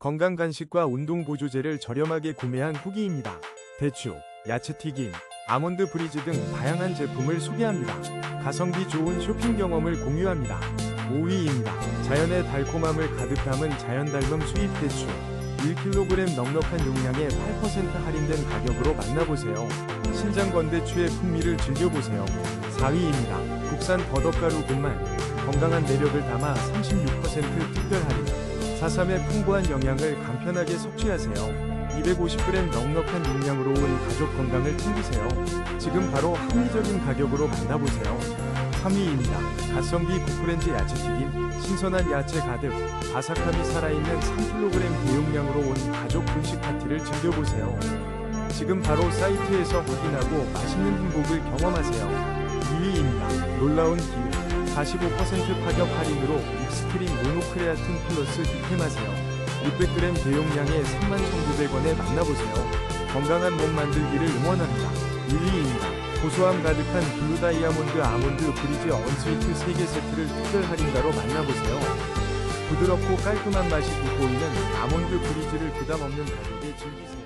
건강 간식과 운동 보조제를 저렴하게 구매한 후기입니다. 대추, 야채튀김, 아몬드 브리즈 등 다양한 제품을 소개합니다. 가성비 좋은 쇼핑 경험을 공유합니다. 5위입니다. 자연의 달콤함을 가득 담은 자연 닮은 수입 대추. 1kg 넉넉한 용량에 8% 할인된 가격으로 만나보세요. 신장 건대추의 풍미를 즐겨보세요. 4위입니다. 국산 버섯가루 분말. 건강한 매력을 담아 36% 특별 할인. 4.3의 풍부한 영양을 간편하게 섭취하세요. 250g 넉넉한 용량으로 온 가족 건강을 챙기세요. 지금 바로 합리적인 가격으로 만나보세요. 3위입니다. 가성비 고프렌즈 야채튀김, 신선한 야채 가득, 바삭함이 살아있는 3kg 대용량으로 온 가족 분식 파티를 즐겨보세요. 지금 바로 사이트에서 확인하고 맛있는 행복을 경험하세요. 2위입니다. 놀라운 기회. 45% 파격 할인으로 익스트림 크레아틴 플러스 득템하세요. 600g 대용량에 31,900원에 만나보세요. 건강한 몸 만들기를 응원합니다. 1위입니다. 고소함 가득한 블루 다이아몬드 아몬드 브리즈 언스위트 3개 세트를 특별 할인가로 만나보세요. 부드럽고 깔끔한 맛이 돋보이는 아몬드 브리즈를 부담 없는 가격에 즐기세요.